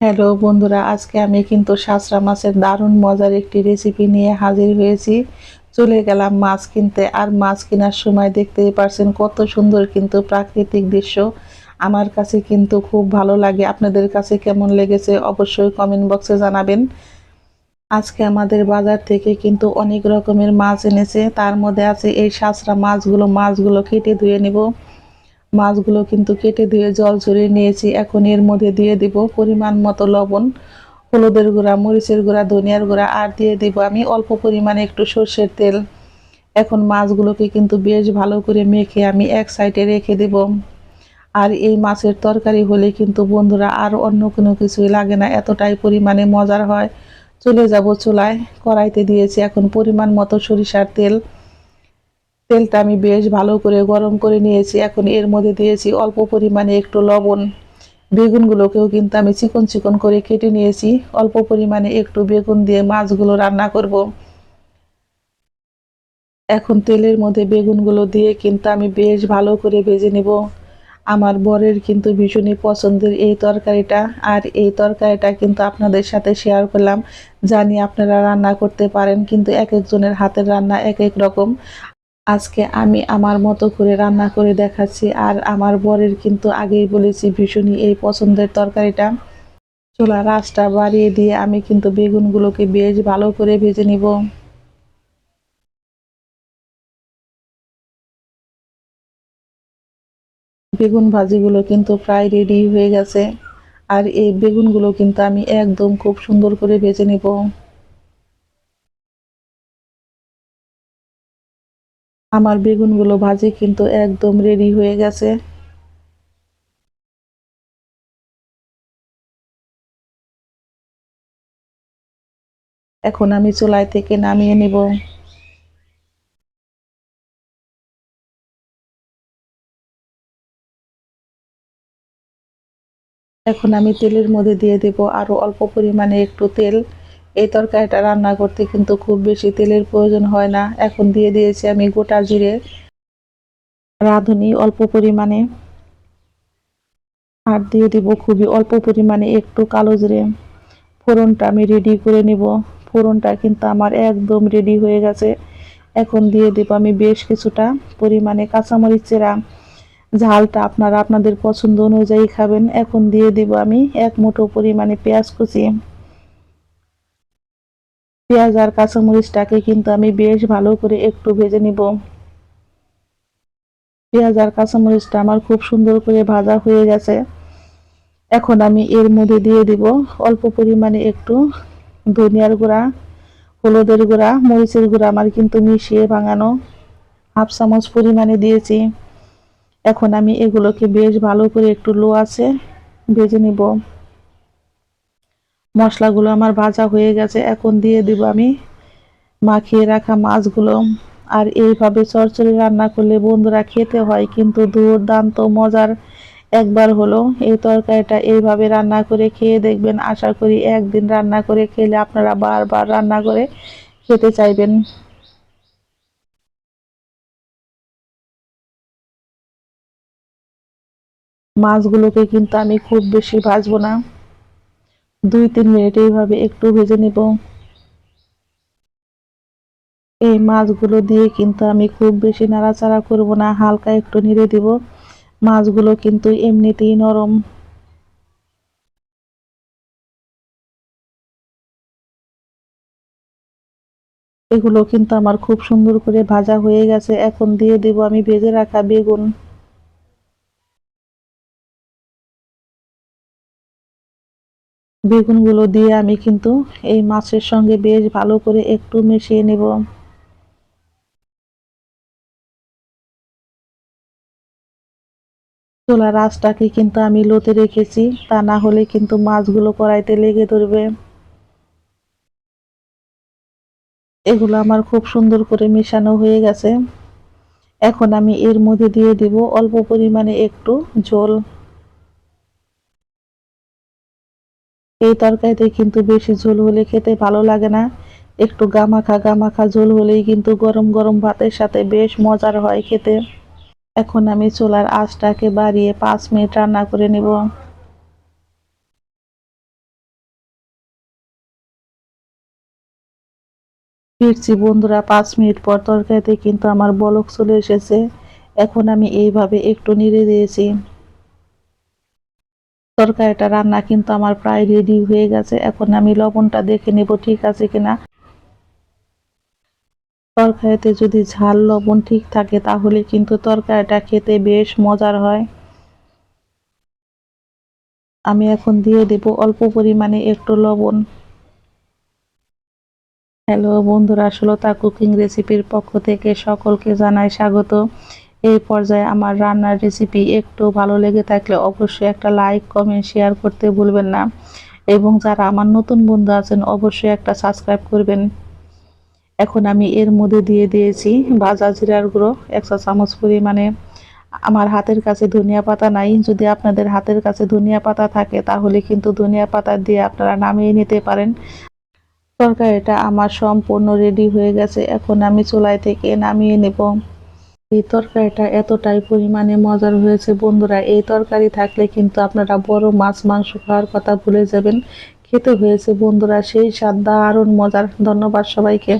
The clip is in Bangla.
হ্যালো বন্ধুরা, আজকে আমি কিন্তু শাসরা মাছের দারুণ মজার একটি রেসিপি নিয়ে হাজির হয়েছি। চলে গেলাম মাছ কিনতে, আর মাছ কেনার সময় দেখতেই পারছেন কত সুন্দর কিন্তু প্রাকৃতিক দৃশ্য। আমার কাছে কিন্তু খুব ভালো লাগে। আপনাদের কাছে কেমন লেগেছে অবশ্যই কমেন্ট বক্সে জানাবেন। আজকে আমাদের বাজার থেকে কিন্তু অনেক রকমের মাছ এনেছে। তার মধ্যে আছে এই শাসরা মাছগুলো। মাছগুলো কেটে ধুয়ে নেব। মাছগুলো কিন্তু কেটে ধুয়ে জল ঝরিয়ে নিয়েছি। এখন এর মধ্যে দিয়ে দিব পরিমাণ মতো লবণ, হলুদের গুঁড়া, মরিচের গুঁড়া, ধনিয়ার গুঁড়া, আর দিয়ে দিব আমি অল্প পরিমাণে একটু সর্ষের তেল। এখন মাছগুলোকে কিন্তু বেশ ভালো করে মেখে আমি এক সাইডে রেখে দেব। আর এই মাছের তরকারি হলে কিন্তু বন্ধুরা আর অন্য কোনো কিছুই লাগে না, এতটাই পরিমাণে মজার হয়। চলে যাব চুলায়, কড়াইতে দিয়েছি এখন পরিমাণ মতো সরিষার তেল। তেলটা আমি বেশ ভালো করে গরম করে নিয়েছি। এখন এর মধ্যে দিয়েছি অল্প পরিমাণে একটু লবণ। বেগুনগুলোকেও কিন্তু আমি চিকন চিকন করে কেটে নিয়েছি। অল্প পরিমাণে একটু বেগুন দিয়ে মাছগুলো রান্না করব। এখন তেলের মধ্যে বেগুনগুলো দিয়ে কিন্তু আমি বেশ ভালো করে ভেজে নেব। আমার বরের কিন্তু ভীষণই পছন্দের এই তরকারিটা। আর এই তরকারিটা কিন্তু আপনাদের সাথে শেয়ার করলাম। জানি আপনারা রান্না করতে পারেন, কিন্তু এক একজনের হাতের রান্না এক এক রকম। আজকে আমি আমার মতো করে রান্না করে দেখাচ্ছি, আর আমার বরের কিন্তু আগেই বলেছি ভীষণই এই পছন্দের তরকারিটা। চোলা রাসটা বাড়িয়ে দিয়ে আমি কিন্তু বেগুনগুলোকে বেশ ভালো করে ভেজে নিব। বেগুন ভাজিগুলো কিন্তু প্রায় রেডি হয়ে গেছে, আর এই বেগুনগুলো কিন্তু আমি একদম খুব সুন্দর করে ভেজে নিব। আমার বেগুনগুলো ভাজি কিন্তু একদম রেডি হয়ে গেছে। এখন আমি চুলাই থেকে নামিয়ে নিব। এখন আমি তেলের মধ্যে দিয়ে দেব আরও অল্প পরিমাণে একটু তেল। এই তরকারিটা রান্না করতে কিন্তু খুব বেশি তেলের প্রয়োজন হয় না। এখন দিয়ে দিয়েছি আমি গোটা জিরে, রাঁধুনি অল্প পরিমাণে। আর দিয়ে দিব খুবই অল্প পরিমাণে একটু কালো জিরে। ফোড়নটা আমি রেডি করে নেব। ফোড়নটা কিন্তু আমার একদম রেডি হয়ে গেছে। এখন দিয়ে দেব আমি বেশ কিছুটা পরিমাণে কাঁচামরিচ চেরা। ঝালটা আপনারা আপনাদের পছন্দ অনুযায়ী খাবেন। এখন দিয়ে দিব আমি এক মুঠো পরিমাণে পেঁয়াজ কুচি। পেঁয়াজ আর কাঁচামরিচটাকে কিন্তু আমি বেশ ভালো করে একটু ভেজে নিব। পেঁয়াজ আর কাঁচামরিচটা আমার খুব সুন্দর করে ভাজা হয়ে গেছে। এখন আমি এর মধ্যে দিয়ে দিব অল্প পরিমাণে একটু ধনিয়ার গুঁড়া, হলুদের গুঁড়া, মরিচের গুঁড়া, আমার কিন্তু মিশিয়ে ভাঙানো হাফ চামচ পরিমাণে দিয়েছি। এখন আমি এগুলোকে বেশ ভালো করে একটু লো আছে ভেজে নিব। মশলাগুলো আমার ভাজা হয়ে গেছে, এখন দিয়ে দিব আমি মাখিয়ে রাখা মাছগুলো। আর এইভাবে চরচড়ি রান্না করলে বন্ধুরা খেতে হয়, কিন্তু দুর্দান্ত মজার একবার হলো এই তরকারিটা। এইভাবে রান্না করে খেয়ে দেখবেন, আশা করি একদিন রান্না করে খেলে আপনারা বারবার রান্না করে খেতে চাইবেন। মাছগুলোকে কিন্তু আমি খুব বেশি ভাজবো না। দুই তিন মিনিট এইভাবে একটু ভেজে নেব। এই মাছগুলো দিয়ে কিন্তু আমি খুব বেশি নাড়াচাড়া করব না, হালকা একটু নেড়ে দিব। মাছগুলো কিন্তু এমনিতেই নরম। এগুলো কিন্তু আমার খুব সুন্দর করে ভাজা হয়ে গেছে। এখন দিয়ে দেব আমি ভেজে রাখা বেগুন। বেগুনগুলো দিয়ে আমি কিন্তু এই মাছের সঙ্গে বেশ ভালো করে একটু মিশিয়ে নেব। চোলা রাসটাকে কিন্তু আমি লোতে রেখেছি, তা না হলে কিন্তু মাছগুলো কড়াইতে লেগে ধরবে। এগুলো আমার খুব সুন্দর করে মেশানো হয়ে গেছে। এখন আমি এর মধ্যে দিয়ে দিব অল্প পরিমাণে একটু ঝোল। এই তরকারিতে কিন্তু বেশি ঝোল হলে খেতে ভালো লাগে না। একটু গামাখা গামাখা ঝোল হলেই কিন্তু গরম গরম ভাতের সাথে বেশ মজার হয় খেতে। এখন আমি চুলার আঁচটাকে বাড়িয়ে পাঁচ মিনিট রান্না করে নেব। ফিরছি বন্ধুরা, পাঁচ মিনিট পর তরকারিতে কিন্তু আমার বলক চলে এসেছে। এখন আমি এইভাবে একটু নেড়ে দিয়েছি। তরকারিটা রান্না কিন্তু আমার প্রায় রেডি হয়ে গেছে। এখন আমি লবণটা দেখে নেব ঠিক আছে কিনা। তরকারিতে যদি ঝাল লবণ ঠিক থাকে তাহলে কিন্তু তরকারিটা খেতে বেশ মজার হয়। আমি এখন দিয়ে দেব অল্প পরিমাণে একটু লবণ। হ্যালো বন্ধুরা ষোলোতা কুকিং রেসিপির পক্ষ থেকে সকলকে জানাই স্বাগত। এই পর্যায়ে আমার রান্নার রেসিপি একটু ভালো লেগে থাকলে অবশ্যই একটা লাইক কমেন্ট শেয়ার করতে ভুলবেন না। এবং যারা আমার নতুন বন্ধু আছেন, অবশ্যই একটা সাবস্ক্রাইব করবেন। এখন আমি এর মধ্যে দিয়ে দিয়েছি ভাজা জিরার গুঁড়ো একশো চামচ পরিমাণে। আমার হাতের কাছে ধনিয়া পাতা নাই। যদি আপনাদের হাতের কাছে ধনিয়া পাতা থাকে, তাহলে কিন্তু ধনিয়া পাতা দিয়ে আপনারা নামিয়ে নিতে পারেন। তরকারিটা আমার সম্পূর্ণ রেডি হয়ে গেছে। এখন আমি চুলাই থেকে নামিয়ে নেব। এই তরকারিটা এতটাই পরিমাণে মজার হয়েছে বন্ধুরা। এই তরকারি থাকলে কিন্তু আপনারা বড় মাছ, মাংস খাওয়ার কথা ভুলে যাবেন। খেতে হয়েছে বন্ধুরা, সেই স্বাদ দারুণ মজার। ধন্যবাদ সবাইকে।